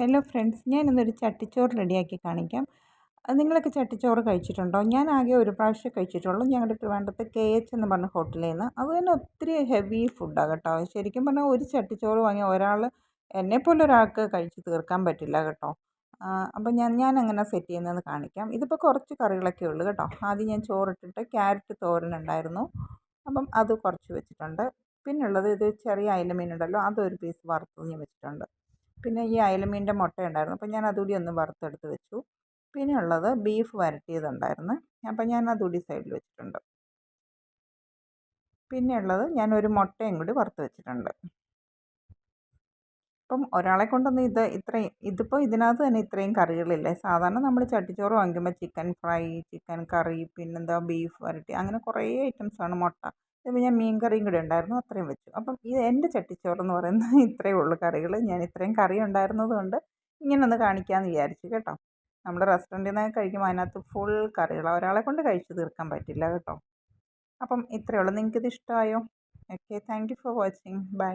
Hello friends ഞാൻ ഇന്നൊരു ചട്ടിച്ചോറ് റെഡിയാക്കി കാണിക്കാം. നിങ്ങളൊക്കെ ചട്ടിച്ചോറ് കഴിച്ചിട്ടുണ്ടോ? ഞാൻ ആകെ ഒരു പ്രാവശ്യം കഴിച്ചിട്ടുള്ളൂ. ഞങ്ങളുടെ ട്രിവാൻഡ്രത്ത് കെ എച്ച് എന്ന് പറഞ്ഞ ഹോട്ടലിൽ നിന്ന് അത് തന്നെ ഒത്തിരി ഹെവി ഫുഡാണ് കേട്ടോ. ശരിക്കും പറഞ്ഞാൽ ഒരു ചട്ടിച്ചോറ് വാങ്ങിയ ഒരാൾ എന്നെപ്പോലെ ഒരാൾക്ക് കഴിച്ച് തീർക്കാൻ പറ്റില്ല കേട്ടോ. അപ്പോൾ ഞാൻ ഞാൻ അങ്ങനെ സെറ്റ് ചെയ്യുന്നത് കാണിക്കാം. ഇതിപ്പോൾ കുറച്ച് കറികളൊക്കെ ഉള്ളൂ കേട്ടോ. ആദ്യം ഞാൻ ചോറിട്ടിട്ട് ക്യാരറ്റ് തോരൻ ഉണ്ടായിരുന്നു. അപ്പം അത് കുറച്ച് വെച്ചിട്ടുണ്ട്. പിന്നുള്ളത് ഇത് ചെറിയ അയില മീനുണ്ടല്ലോ അതൊരു പീസ് വറുത്തത് ഞാൻ വെച്ചിട്ടുണ്ട്. പിന്നെ ഈ അയലമീന്റെ മുട്ട ഉണ്ടായിരുന്നു അപ്പോൾ ഞാൻ അതുകൂടി ഒന്ന് വറുത്തെടുത്ത് വെച്ചു. പിന്നെ ഉള്ളത് ബീഫ് വരട്ടിയതുണ്ടായിരുന്നു. അപ്പോൾ ഞാൻ അതുകൂടി സൈഡിൽ വെച്ചിട്ടുണ്ട്. പിന്നെ ഉള്ളത് ഞാൻ ഒരു മുട്ടയും കൂടി വറുത്ത് വെച്ചിട്ടുണ്ട്. അപ്പം ഒരാളെ കൊണ്ടൊന്നും ഇത് ഇത്രയും ഇതിപ്പോൾ ഇതിനകത്ത് തന്നെ ഇത്രയും കറികളില്ലേ? സാധാരണ നമ്മൾ ചട്ടിച്ചോറ് വാങ്ങിക്കുമ്പോൾ ചിക്കൻ ഫ്രൈ ചിക്കൻ കറി പിന്നെന്താ ബീഫ് വരട്ടി അങ്ങനെ കുറേ ഐറ്റംസാണ് മുട്ട. ഇതിപ്പോൾ ഞാൻ മീൻ കറിയും കൂടി ഉണ്ടായിരുന്നു അത്രയും വെച്ചു. അപ്പം ഇത് എന്റെ ചട്ടിച്ചോറെന്ന് പറയുന്നത് ഇത്രയേ ഉള്ളൂ കറികൾ ഞാൻ ഇത്രയും കറി ഉണ്ടായിരുന്നത് കൊണ്ട് ഇങ്ങനെ ഒന്ന് കാണിക്കാമെന്ന് വിചാരിച്ചു കേട്ടോ. നമ്മുടെ റെസ്റ്റോറന്റിൽ നിന്ന് കഴിക്കുമ്പോൾ അതിനകത്ത് ഫുൾ കറികൾ ഒരാളെ കൊണ്ട് കഴിച്ചു തീർക്കാൻ പറ്റില്ല കേട്ടോ. അപ്പം ഇത്രയേ ഉള്ളൂ. നിങ്ങൾക്കിത് ഇഷ്ടമായോ? Okay. Thank you for watching. Bye.